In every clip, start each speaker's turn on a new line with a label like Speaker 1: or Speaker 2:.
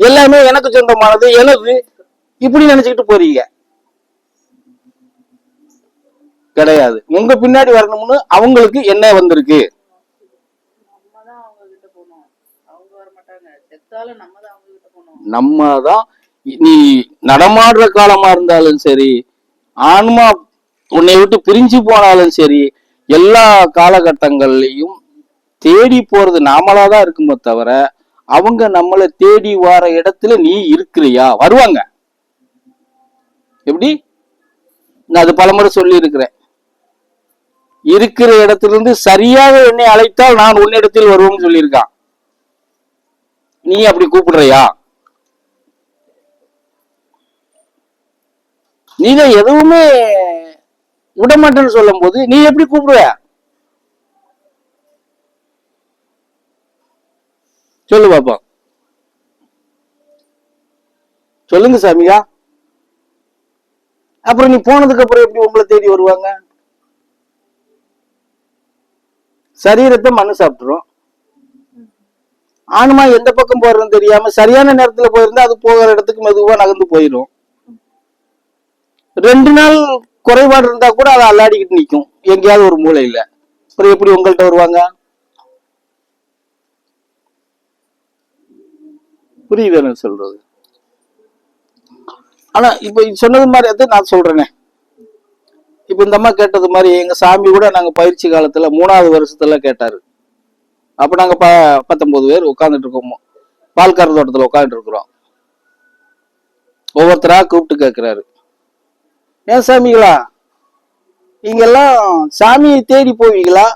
Speaker 1: எல்லாமே எனக்கு சொந்தமானது எனது. இப்படி நினைச்சுக்கிட்டு போறீங்க. கிடையாது. உங்க பின்னாடி வரணும்னு அவங்களுக்கு என்ன வந்திருக்கு.
Speaker 2: நம்ம தான்
Speaker 1: நீ நடமாடுற காலமா இருந்தாலும் சரி ஆன்மா உன்னை விட்டு பிரிஞ்சு போனாலும் சரி எல்லா காலகட்டங்கள்லயும் தேடி போறது நாமளா தான் இருக்குமே தவிர அவங்க நம்மளை தேடி வர இடத்துல நீ இருக்கிறியா? வருவாங்க. எப்படி? நான் அது பலமுறை சொல்லி இருக்கிறேன் இருக்கிற இடத்திலிருந்து சரியாக என்னை அழைத்தால் நான் உன்னிடத்தில் வருவோம்னு சொல்லியிருக்கான். நீ அப்படி கூப்பிடுறியா? நீங்க எதுவுமே விடமாட்டேன்னு சொல்லும் போது நீ எப்படி கூப்பிடுவ? சொல்லு பாப்பா. சொல்லுங்க சாமியா. அப்புறம் நீ போனதுக்கு அப்புறம் எப்படி உங்களை தேடி வருவாங்க? சரீரத்தை மண்ணு சாப்பிட்டுரும். ஆணுமா எந்த பக்கம் போறதுன்னு தெரியாம சரியான நேரத்துல போயிருந்தா அது போகிற இடத்துக்கு மெதுவா நகர்ந்து போயிடும் ரெண்டு நாள் குறைபாடு இருந்தா கூட அதை அல்லாடிக்கிட்டு நிற்கும் எங்கேயாவது ஒரு மூலையில. அப்புறம் எப்படி உங்கள்கிட்ட வருவாங்க? புரியுது எனக்கு சொல்றது. ஆனா இப்ப சொன்னது மாதிரி அது நான் சொல்றேனே. இப்ப இந்த அம்மா கேட்டது மாதிரி எங்க சாமி கூட நாங்க பயிற்சி காலத்துல மூணாவது வருஷத்துல கேட்டாரு. அப்ப நாங்க ப பத்தொன்பது பேர் உட்காந்துட்டு இருக்கோம். பால்கார தோட்டத்துல உட்காந்துட்டு இருக்கிறோம். ஒவ்வொருத்தரா கூப்பிட்டு கேட்கிறாரு ஏன் சாமிகளா? நீங்கெல்லாம் சாமியை தேடி போவீங்களா?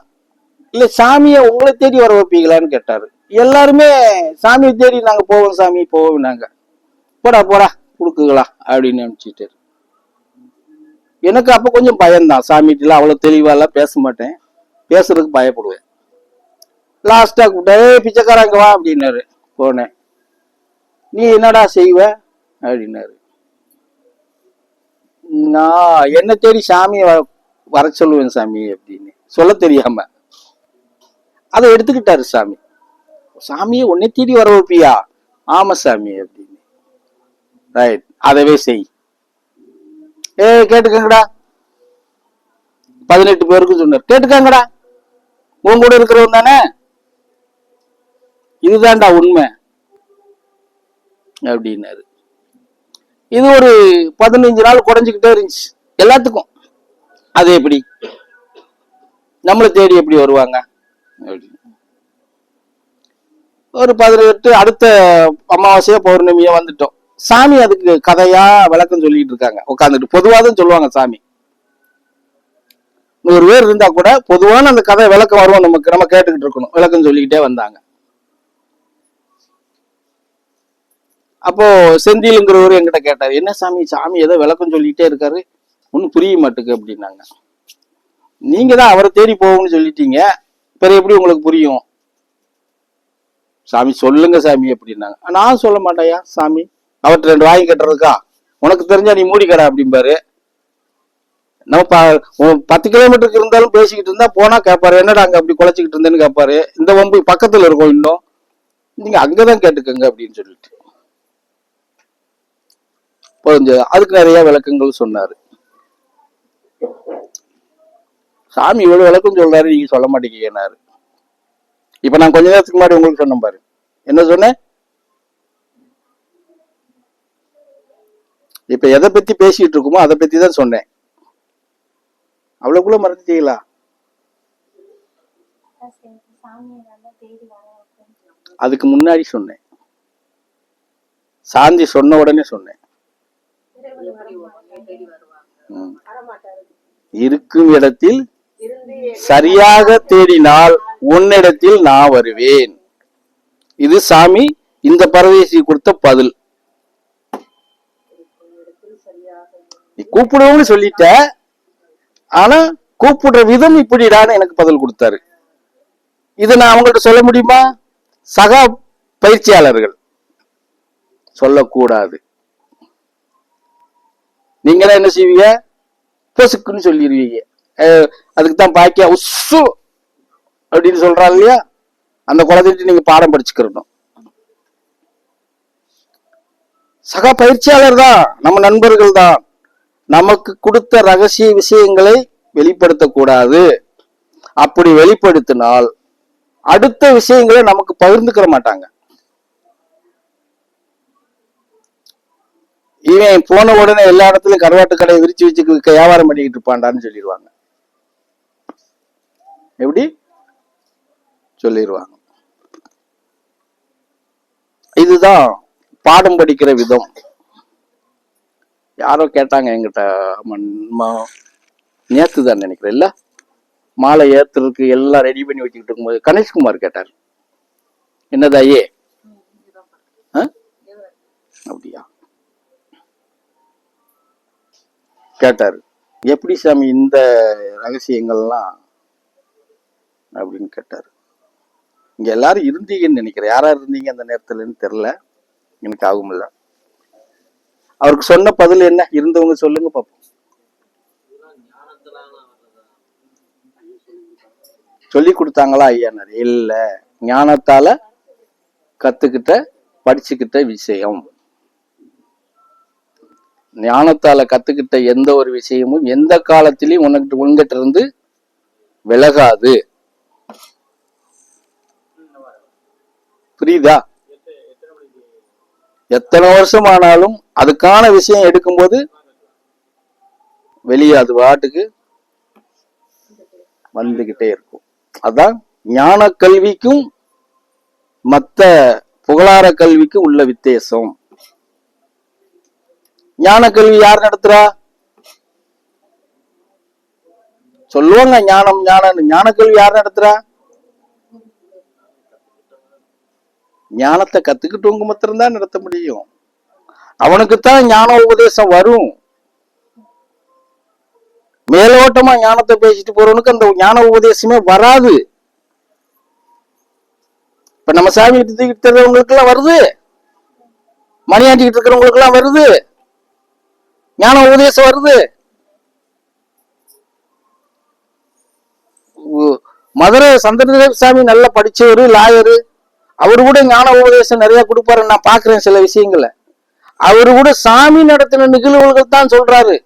Speaker 1: இல்ல சாமியை உங்களை தேடி வர வைப்பீங்களான்னு கேட்டாரு. எல்லாருமே சாமியை தேடி நாங்க போவோம் சாமி போவோம் நாங்க. போடா போடா கொடுக்குங்களா அப்படின்னு நினைச்சிட்டு. எனக்கு அப்ப கொஞ்சம் பயம்தான். சாமிகிட்ட அவ்வளவு தெளிவாலாம் பேச மாட்டேன். பேசுறதுக்கு பயப்படுவேன். லாஸ்டா கூப்பிட்டே பிச்சைக்காரங்க வா அப்படின்னாரு. போனேன். நீ என்னடா செய்வ? அப்படின்னாரு. நான் என்ன தேடி சாமியை வர வர சொல்லுவேன் சாமி அப்படின்னு. சொல்ல தெரியாம. அதை எடுத்துக்கிட்டாரு சாமி. சாமியை உன்னை தேடி வர வைப்பியா? ஆமா சாமி அப்படின்னு. ரைட் அதவே செய். ஏ கேட்டுக்கங்கடா. பதினெட்டு பேருக்கு சொன்னார். கேட்டுக்காங்கடா. உன் கூட இருக்கிறவன் தானே? இதுதான்டா உண்மை. அப்படின்னாரு. இது ஒரு பதினஞ்சு நாள் குறைஞ்சுக்கிட்டே இருந்துச்சு. எல்லாத்துக்கும். அது எப்படி? நம்மளை தேடி எப்படி வருவாங்க? அப்படின்னு. ஒரு பதினெட்டு அடுத்த அமாவாசையோ பௌர்ணமியோ வந்துட்டோம். சாமி அதுக்கு கதையா விளக்கம் சொல்லிட்டு இருக்காங்க. உட்காந்துட்டு பொதுவாதான் சொல்லுவாங்க சாமி. நூறு பேர் இருந்தா கூட பொதுவான அந்த கதை விளக்கம் வரும் நமக்கு நம்ம கேட்டுக்கிட்டு இருக்கணும். விளக்கம் சொல்லிக்கிட்டே வந்தாங்க. அப்போ செந்திலுங்கிறவர் என்கிட்ட கேட்டார் என்ன சாமி சாமி ஏதோ விளக்கம் சொல்லிட்டே இருக்காரு. ஒன்றும் புரிய மாட்டுக்கு அப்படின்னாங்க. நீங்க தான் அவரை தேடி போகும்னு சொல்லிட்டீங்க. பிறகு எப்படி உங்களுக்கு புரியும்? சாமி சொல்லுங்க சாமி அப்படின்னாங்க. நான் சொல்ல மாட்டேயா சாமி. அவர்கிட்ட ரெண்டு வாங்கி கட்டுறதுக்கா? உனக்கு தெரிஞ்சா நீ மூடிக்கடா அப்படிம்பாரு. நம்ம ப- பத்து கிலோமீட்டருக்கு இருந்தாலும் பேசிக்கிட்டு இருந்தா போனா கேட்பாரு என்னடா அங்க அப்படி குலைச்சிக்கிட்டு இருந்தேன்னு கேட்பாரு இந்த வம்பு பக்கத்துல இருக்கும் இன்னும். நீங்க அங்கதான் கேட்டுக்கங்க அப்படின்னு சொல்லிட்டு. கொஞ்சம் அதுக்கு நிறைய விளக்கங்கள் சொன்னாரு. சாமி இவ்வளவு விளக்கம் சொல்றாரு நீங்க சொல்ல மாட்டேங்கிறாரு இப்ப நான் கொஞ்ச நேரத்துக்கு முன்னாடி உங்களுக்கு சொன்னேன் பாரு. என்ன சொன்னேன்? இப்ப எதை பத்தி பேசிட்டு இருக்குமோ அதை பத்தி தான் சொன்னேன். அவ்வளவுக்குள்ள மறந்துட்டீங்களா அதுக்கு முன்னாடி சொன்னேன். சாந்தி சொன்ன உடனே சொன்னேன். இருக்கும் இடத்தில் சரியாக தேடினால் உன்னிடத்தில் நான் வருவேன். இது சாமி இந்த பரதேசி கொடுத்த பதில். நீ கூப்பிடுவோம்னு சொல்லிட்ட ஆனா கூப்பிடுற விதம் இப்படிடான்னு எனக்கு பதில் கொடுத்தாரு. இதை நான் அவங்கள்ட்ட சொல்ல முடியுமா? சக பயிற்சியாளர்கள் சொல்லக்கூடாது. நீங்களாம் என்ன செய்வீங்க? பொசுக்குன்னு சொல்லிடுவீங்க. அதுக்கு தான் பாக்கியா உசு அப்படின்னு சொல்றாங்க இல்லையா? அந்த குழந்தைகிட்ட நீங்க பாடம் படிச்சுக்கிறணும். சக பயிற்சியாளர் தான் நம்ம நண்பர்கள் தான் நமக்கு கொடுத்த ரகசிய விஷயங்களை வெளிப்படுத்தக்கூடாது. அப்படி வெளிப்படுத்தினால் அடுத்த விஷயங்களை நமக்கு பகிர்ந்துக்கிற மாட்டாங்க. இவன் போன உடனே எல்லா இடத்துலயும் கருவாட்டு கடையை விரிச்சு வச்சு வியாபாரம் பண்ணிக்கிட்டு இருப்பான்டான்னு சொல்லிடுவாங்க. எப்படி? சொல்லிடுவாங்க இதுதான் பாடம் படிக்கிற விதம். யாரோ கேட்டாங்க என்கிட்ட நேத்து தான் நினைக்கிறேன். இல்ல மாலை ஏத்துறதுக்கு எல்லாம் ரெடி பண்ணி வச்சுக்கிட்டு இருக்கும்போது கணேஷ்குமார் கேட்டார். என்னதா ஏ ஆ? அப்படியா? கேட்டாரு. எப்படி சாமி இந்த ரகசியங்கள்லாம்? அப்படின்னு கேட்டாரு. இங்க எல்லாரும் இருந்தீங்கன்னு நினைக்கிறேன். யாரா இருந்தீங்க அந்த நேரத்துலன்னு தெரியல. எனக்கு ஆகுமில்ல. அவருக்கு சொன்ன பதில் என்ன? இருந்தவங்க சொல்லுங்க பாப்போம். சொல்லி கொடுத்தாங்களா ஐயானார் இல்ல. ஞானத்தால கத்துக்கிட்ட படிச்சுக்கிட்ட விஷயம். ஞானத்தால கத்துக்கிட்ட எந்த ஒரு விஷயமும் எந்த காலத்திலையும் உனக்கு உங்ககிட்ட இருந்து விலகாது. புரியுதா? எத்தனை வருஷம் ஆனாலும் அதுக்கான விஷயம் எடுக்கும்போது வெளியே அது பாட்டுக்கு வந்துகிட்டே இருக்கும். அதான் ஞான கல்விக்கும் மத்த புகழார கல்விக்கும் உள்ள வித்தியாசம். ஞான கல்வி யார் நடத்துறா? சொல்லுவாங்க ஞானம் ஞானம் ஞான கல்வி யார் நடத்துறா? ஞானத்தை கத்துக்கிட்டவங்க மாத்திரம்தான் நடத்த முடியும். அவனுக்குத்தான் ஞான உபதேசம் வரும். மேலோட்டமா ஞானத்தை பேசிட்டு போறவனுக்கு அந்த ஞான உபதேசமே வராது. இப்ப நம்ம சாமி தூக்கிட்டு இருக்கிறவங்களுக்கு எல்லாம் வருது. மணியாண்டிக்கிட்டு இருக்கிறவங்களுக்கு எல்லாம் வருது. ஞான உபதேசம் வருது. மதுரை சந்திரதேவ சாமி நல்லா படிச்சவரு லாயரு. அவரு கூட ஞான உபதேசம் நிறைய கொடுப்பாரு நான் பாக்குறேன் சில விஷயங்களை. அவரு கூட சாமி நடத்தின நிகழ்வுகள் தான் சொல்றாரு.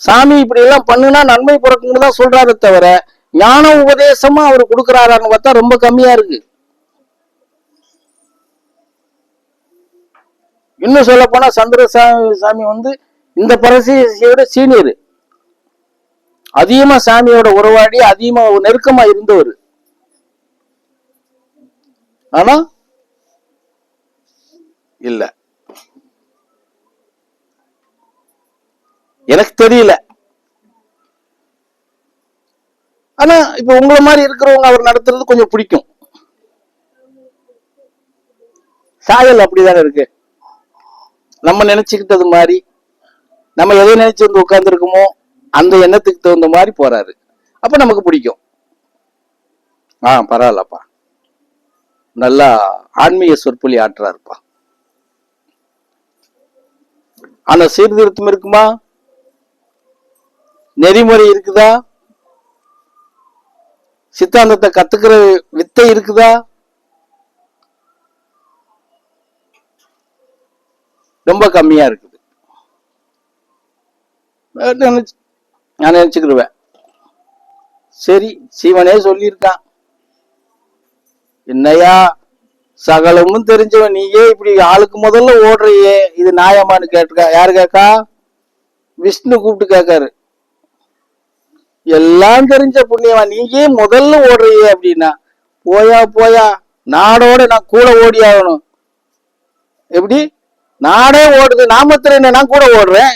Speaker 1: சாமி இப்படி எல்லாம் பண்ணுனா நன்மை பிறக்குன்னு தான் சொல்றாரு தவிர ஞான உபதேசமா அவர் கொடுக்குறாரான்னு பார்த்தா ரொம்ப கம்மியா இருக்கு. இன்னும் சொல்ல போனா சந்திரசாமி சாமி வந்து இந்த பரசியோட சீனியர். அதிகமா சாமியோட உறவாடி அதிகமா நெருக்கமா இருந்தவர். ஆனா இல்ல. எனக்கு தெரியல. ஆனா இப்ப உங்களை மாதிரி இருக்கிறவங்க அவர் நடத்துறது கொஞ்சம் பிடிக்கும். சாயல் அப்படிதானே இருக்கு. நம்ம நினைச்சுக்கிட்டது மாதிரி நம்ம எதை நினைச்சு வந்து உட்கார்ந்துருக்கோமோ அந்த எண்ணத்துக்கு தகுந்த மாதிரி போறாரு. அப்ப நமக்கு பிடிக்கும். ஆ பரவாயில்லப்பா. நல்லா ஆன்மீக சொற்பொழி ஆற்றுறாருப்பா ஆனா சீர்திருத்தம் இருக்குமா? நெறிமுறை இருக்குதா? சித்தாந்தத்தை கத்துக்கிற வித்தை இருக்குதா? ரொம்ப கம்மியா இருக்குது. நான் நினைச்சுக்கிடுவேன் சரி சீவனே சொல்லியிருக்கான். என்னையா? சகலமும் தெரிஞ்சவன் நீயே இப்படி ஆளுக்கு முதல்ல ஓடுறியே. இது நியாயமானு கேட்டுக்கா. யாரு கேக்கா? விஷ்ணு கூப்பிட்டு கேட்காரு எல்லாம் தெரிஞ்ச புண்ணியவா நீயே முதல்ல ஓடுறியே அப்படின்னா போயா போயா நாடோட நான் கூட ஓடி ஆகணும் எப்படி? நாடே ஓடுது நாமத்துல என்ன நான் கூட ஓடுறேன்.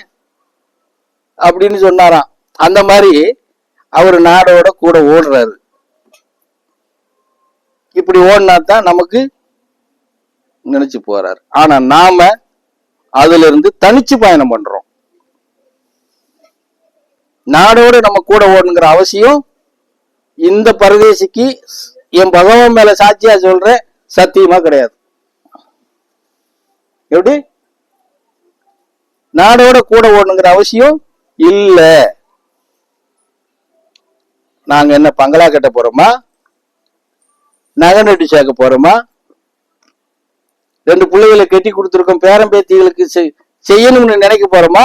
Speaker 1: அப்படின்னு சொன்னாராம். அந்த மாதிரி அவர் நாடோட கூட ஓடுறாரு. இப்படி ஓடினா தான் நமக்கு நினைச்சு போறாரு. ஆனா நாம அதுல இருந்து தனிச்சு பயணம் பண்றோம். நாடோட நம்ம கூட ஓடணுங்கிற அவசியம் இந்த பரதேசிக்கு என் பகவான் மேல சாட்சியா சொல்ற சத்தியமா கிடையாது. எப்படி? நாடோட கூட ஓடணுங்கிற அவசியம் இல்ல. நாங்க என்ன பங்களா கட்ட போறோமா? நகை நட்டு சேர்க்க போறோமா? ரெண்டு பிள்ளைகளை கட்டி கொடுத்துருக்கோம் பேரன் பேத்திகளுக்கு செய்- செய்யணும்னு நினைக்க போறோமா?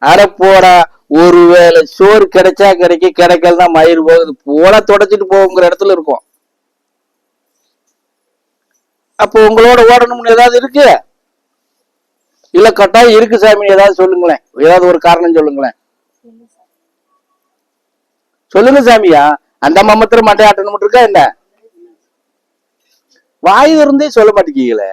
Speaker 1: அரைப்போடா ஒருவேளை சோறு கிடைச்சா கிடைக்க கிடைக்கலன்னா மயிர் போகுது. போல தொடச்சிட்டு போகுங்கிற இடத்துல இருக்கும். அப்போ உங்களோட ஓடணும்னு ஏதாவது இருக்கு? இல்ல கட்டாயம் இருக்கு சாமி ஏதாவது சொல்லுங்களேன். ஏதாவது ஒரு காரணம் சொல்லுங்களேன். சொல்லுங்க சாமியா. அந்த அம்மா மாத்திரம் மண்டையாட்டணும் இருக்கா என்ன? வாய் இருந்தே சொல்ல மாட்டேங்கீங்களே